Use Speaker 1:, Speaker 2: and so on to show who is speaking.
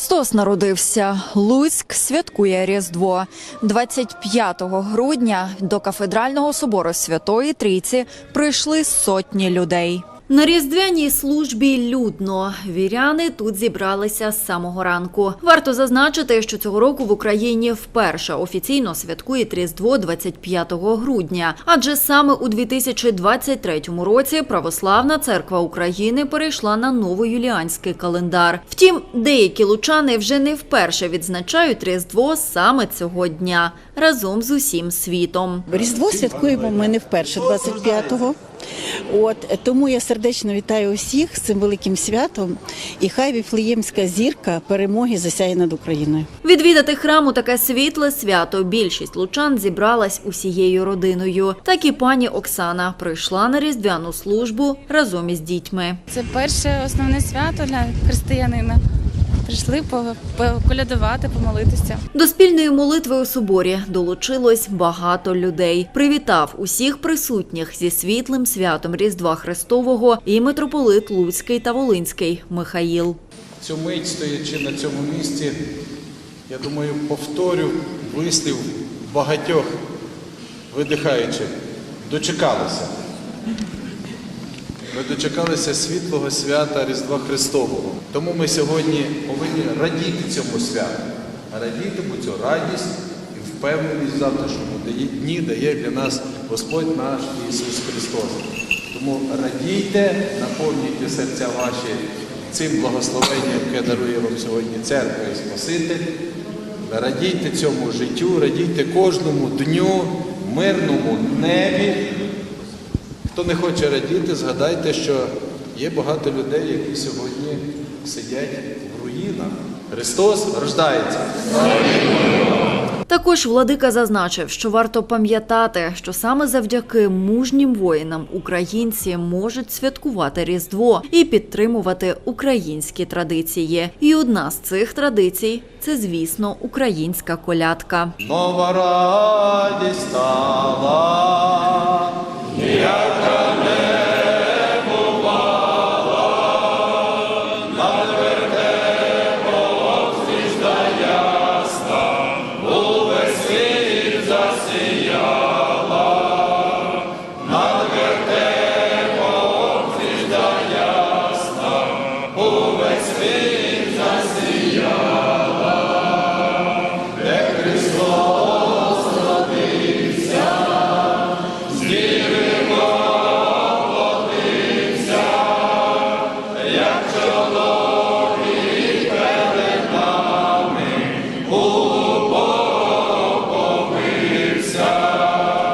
Speaker 1: Христос народився. Луцьк святкує Різдво. 25 грудня до кафедрального собору Святої Трійці прийшли сотні людей. На різдвяній службі людно віряни тут зібралися з самого ранку. Варто зазначити, що цього року в Україні вперше офіційно святкують Різдво 25 грудня, адже саме у 2023 році Православна церква України перейшла на новоюліанський календар. Втім, деякі лучани вже не вперше відзначають Різдво саме цього дня разом з усім світом.
Speaker 2: Різдво святкуємо ми не вперше, 25-го. От тому я сердечно вітаю усіх з цим великим святом, і хай віфлеємська зірка перемоги засяє над Україною.
Speaker 1: Відвідати храм у таке світле свято більшість лучан зібралась усією родиною. Так і пані Оксана прийшла на різдвяну службу разом із дітьми.
Speaker 3: Це перше основне свято для християнина. Прийшли поколядувати, помолитися.
Speaker 1: До спільної молитви у соборі долучилось багато людей. Привітав усіх присутніх зі світлим святом Різдва Христового і митрополит Луцький та Волинський Михаїл.
Speaker 4: Цю мить, стоячи на цьому місці, я думаю, повторю вислів багатьох видихаючих. Дочекалися. Ми дочекалися світлого свята Різдва Христового. Тому ми сьогодні повинні радіти цьому святу. Радіти, бо цю радість і впевненість в завтрашньому дні дає для нас Господь наш Ісус Христос. Тому радійте, наповнюйте серця ваші цим благословенням, яке дарує вам сьогодні церква і Спаситель. Радійте цьому життю, радійте кожному дню, мирному небі. Хто не хоче радіти, згадайте, що є багато людей, які сьогодні сидять в руїнах. Христос рождається.
Speaker 1: Також владика зазначив, що варто пам'ятати, що саме завдяки мужнім воїнам українці можуть святкувати Різдво і підтримувати українські традиції. І одна з цих традицій це, звісно, українська колядка.
Speaker 4: Нова